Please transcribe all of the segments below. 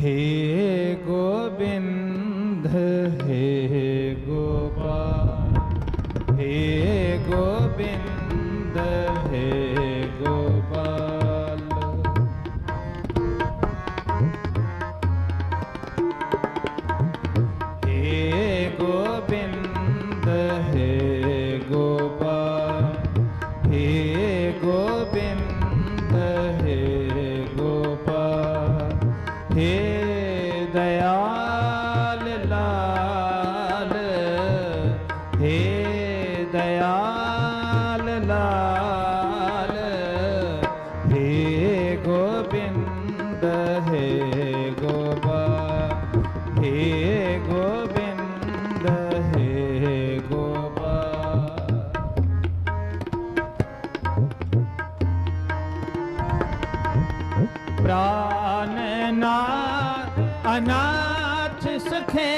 हे गोविंद हे गोपाल हे गोविंद ਹੇ ਲਾਲ ਲਾਲ ਗੋਬਿੰਦ ਹੇ ਗੋਬਾ ਹੇ प्राणनाथ अनाथ सखे।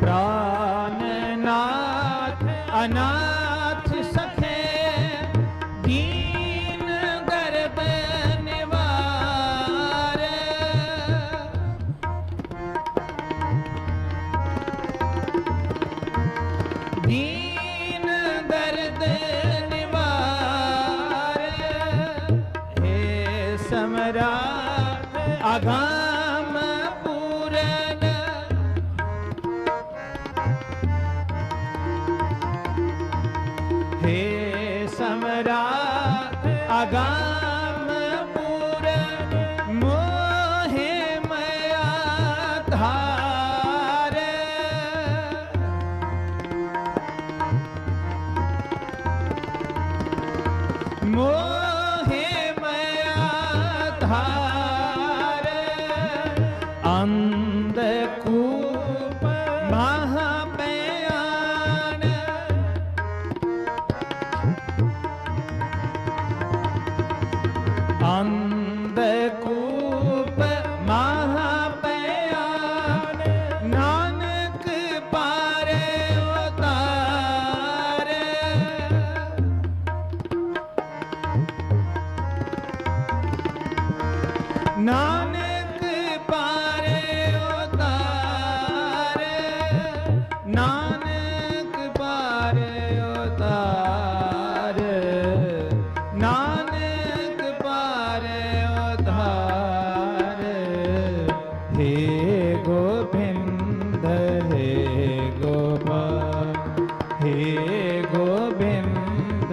प्राणनाथ अनाथ सखे। दीन गर्भ निवार। दीन समराट अगाम पूरन हे सम्राट अगाम पूरन मोहे मया धार मोहे मया ਉਧਾਰ ਅੰਧ ਕੂਪ ਮਾ ਨਾਨਕ ਪਾਰੇ ਨਾਨਕ ਪਾਰੇ ਉਤਾਰ ਨਾਨਕ ਪਾਰੇ ਉਤਾਰ ਗੋਬਿੰਦ ਹੇ ਗੋਪਾਲ ਹੇ ਗੋਬਿੰਦ